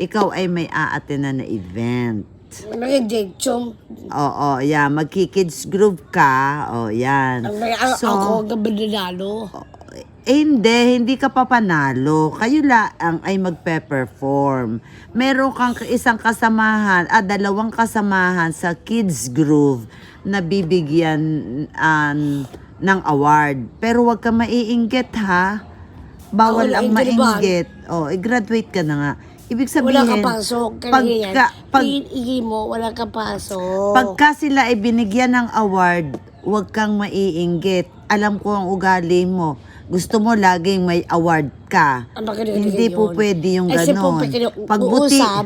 ikaw ay may aatenan na event. Date chum. Oo, yeah, magki-kids group ka. Oh, yan. May So, ako gabanalo. eh, hindi, hindi ka pa panalo. Kayo lang ay magpe-perform. Meron kang isang kasamahan, ah, dalawang kasamahan sa Kids Groove na bibigyan um, ng award. Pero wag ka maiinggit ha. Bawal Ako, ang hindi ba? mainggit. Oh, i-graduate ka na nga. Ibig Wala sabihin, ka pasok. pagka, pag, Iigi mo, wala ka pasok. Pagka sila ay binigyan ng award, huwag kang maiinggit. Alam ko ang ugali mo. Gusto mo laging may award ka. Makinig Hindi po pwede yung ganon. Pagbuti, Pag-uusap,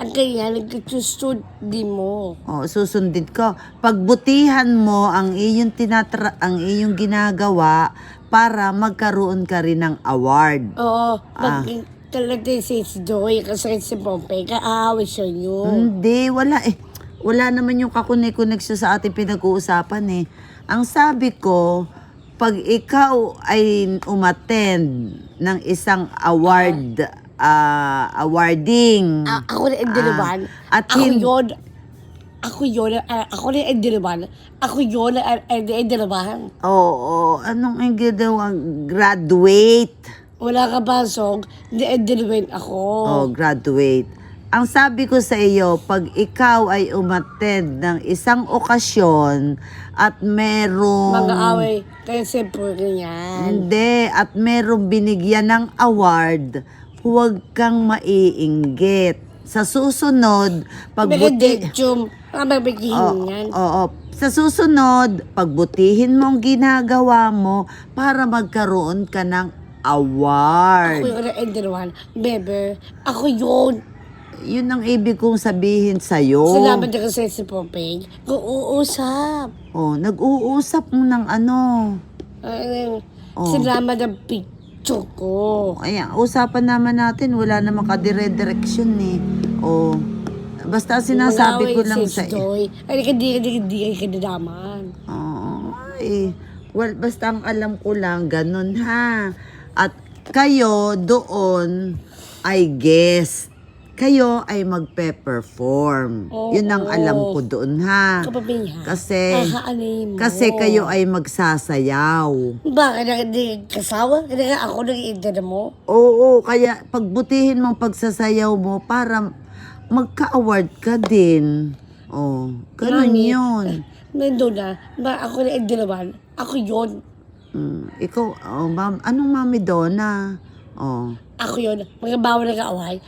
ang kanya, nagkakustod di mo. oh, susundin ko. Pagbutihan mo ang iyong tinatra ang iyong ginagawa para magkaroon ka rin ng award. Oo, Ah. talaga si Joy kasi si Pompey, kaaway siya yun. Hindi, wala eh. Wala naman yung kakunik-connection sa ating pinag-uusapan eh. Ang sabi ko, pag ikaw ay umattend ng isang award, ah, awarding, A- ako na Endiriban. Ah, at ako hin- yun. Ako yun. ah, ako na Endiriban. Ako yun. ah, ah, Endiriban. oo, anong ang ginawa? Graduate. Wala ka pasok. Hindi Endiriban ako. Oh, graduate. Ang sabi ko sa iyo, pag ikaw ay umattend ng isang okasyon at merong... Mga away. Kaya siyempre ganyan. Hindi, at merong binigyan ng award, huwag kang maiinggit. Sa susunod, pagbuti... yan. Oo, sa susunod, pagbutihin mo ang ginagawa mo para magkaroon ka ng Ako award. yun na Endiriban. Bebe. Ako yun. Yun ang ibig kong sabihin sa'yo. Salamat na kasi si Pompey. Kung uusap. Oh, nag-uusap mo ng ano. Ay, Oh. Salamat ng picture ko. Ayan, usapan naman natin, wala naman kadire-direksyon eh. O, basta sinasabi ko lang sa... Joy. Ay, hindi, hindi, hindi, hindi. Oo, ay, well, basta ang alam ko lang, ganun ha. At kayo doon ay guest. Kayo ay magpe-perform. Oo. Yun ang alam ko doon ha. Kapabinya. Kasi, Ahaanin mo. kasi kayo ay magsasayaw. Bakit hindi kasawa? Hindi ako nag-iinda mo. Oo, kaya pagbutihin mo ang pagsasayaw mo para magka-award ka din. Oh, ganun Mami. yun. Nandun na. Ba, ako na naman. Ako yun. Mm, ikaw, oh, ma'am, anong mami Donna? Oh, Ako yun. Mga bawal na kaaway.